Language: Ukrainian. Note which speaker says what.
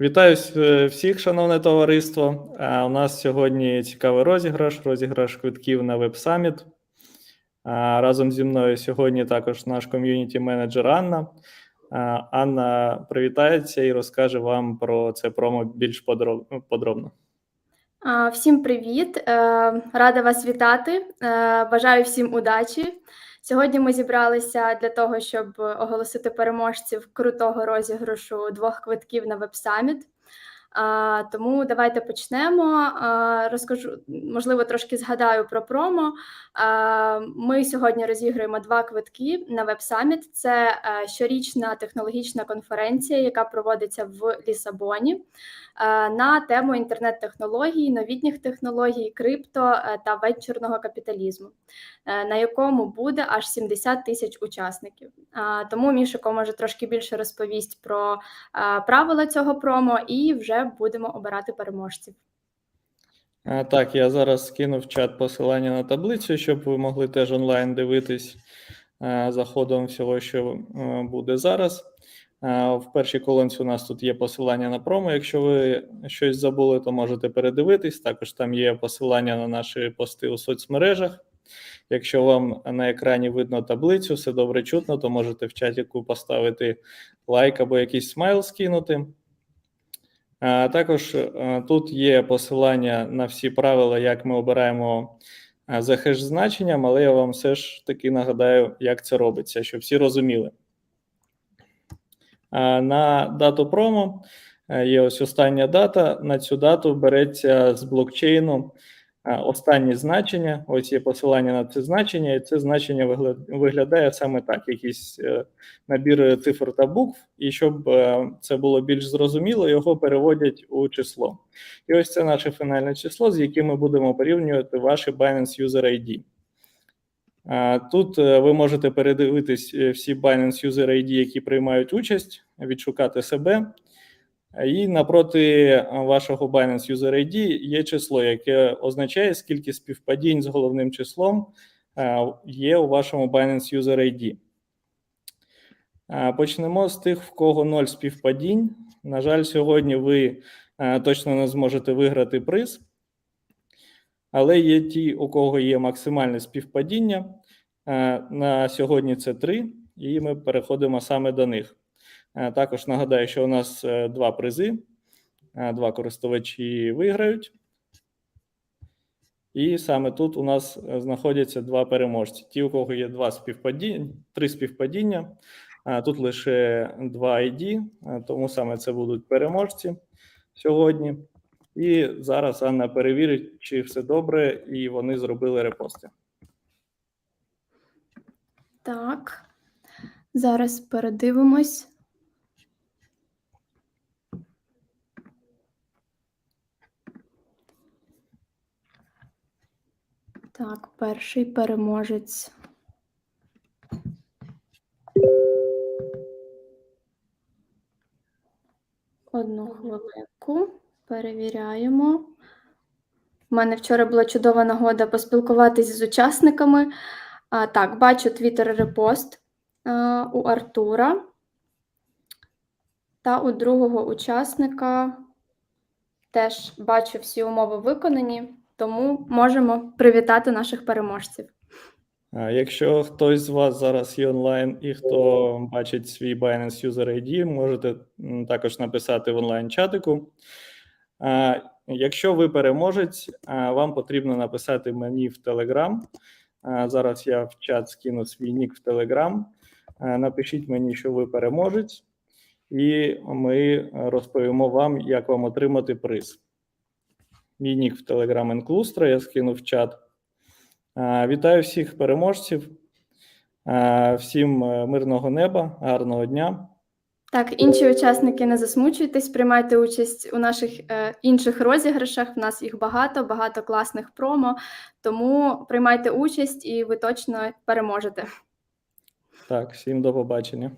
Speaker 1: Вітаю всіх, шановне товариство. У нас сьогодні цікавий розіграш, розіграш квитків на веб-саміт. Разом зі мною сьогодні також наш ком'юніті-менеджер Анна. Анна привітається і розкаже вам про це промо більш подробно.
Speaker 2: Всім привіт! Е, Рада вас вітати. Е, Бажаю всім удачі. Сьогодні ми зібралися для того, щоб оголосити переможців крутого розіграшу двох квитків на веб-саміт. Тому давайте почнемо. Розкажу, можливо, трошки згадаю про промо. Ми сьогодні розіграємо два квитки на веб-саміт. Це е, щорічна технологічна конференція, яка проводиться в Лісабоні е, на тему інтернет-технологій, новітніх технологій, крипто е, та венчурного капіталізму, на якому буде аж 70 тисяч учасників. А, Тому Мішико може трошки більше розповість про правила цього промо, і вже будемо обирати переможців.
Speaker 1: Так, я зараз скину в чат посилання на таблицю, щоб ви могли теж онлайн дивитись за ходом всього, що е, буде зараз. В першій колонці у нас тут є посилання на промо. Якщо ви щось забули, то можете передивитись. Також там є посилання на наші пости у соцмережах. Якщо вам на екрані видно таблицю, все добре чутно, то можете в чатіку поставити лайк або якийсь смайл скинути. Також е, тут є посилання на всі правила, як ми обираємо е, за хеш значенням, але я вам все ж таки нагадаю, як це робиться, щоб всі розуміли. На дату промо е, є ось остання дата. На цю дату береться з блокчейну останні значення. Ось є посилання на це значення, і це значення виглядає саме так: якийсь е, набір цифр та букв, і щоб е, це було більш зрозуміло, його переводять у число. І ось це наше фінальне число, з яким ми будемо порівнювати ваші Binance User ID. Тут е, ви можете передивитись е, всі Binance User ID, які приймають участь, відшукати себе. І напроти вашого Binance User ID є число, яке означає, скільки співпадінь з головним числом є у вашому Binance User ID. Почнемо з тих, в кого ноль співпадінь. На жаль, сьогодні ви точно не зможете виграти приз, але є ті, у кого є максимальне співпадіння. На сьогодні це три, і ми переходимо саме до них. Е, Також нагадаю, що у нас е, два призи, е, два користувачі виграють. І саме тут у нас знаходяться два переможці. Ті, у кого є два співпадіння, три співпадіння, тут лише два ID, тому саме це будуть переможці сьогодні. І зараз Анна перевірить, чи все добре, і вони зробили репости.
Speaker 2: Так, зараз передивимось. Так, перший переможець. Одну хвилинку. Перевіряємо. У мене вчора була чудова нагода поспілкуватися з учасниками. А, так, бачу твіттер репост а, у Артура. Та у другого учасника теж бачу всі умови виконані, тому можемо привітати наших переможців.
Speaker 1: Якщо хтось з вас зараз є онлайн і хто бачить свій Binance User ID, можете також написати в онлайн-чатику. Якщо ви переможець, вам потрібно написати мені в Telegram. Зараз я в чат скину свій нік в Telegram. Напишіть мені, що ви переможець, і ми розповімо вам, як вам отримати приз. Мій нік в Telegram Inclustra, я скину в чат. Вітаю всіх переможців, всім е, мирного неба, гарного дня.
Speaker 2: Так, інші учасники не засмучуйтесь, приймайте участь у наших е, інших розіграшах. У нас їх багато, багато класних промо. Тому приймайте участь і ви точно переможете.
Speaker 1: Так, всім до побачення.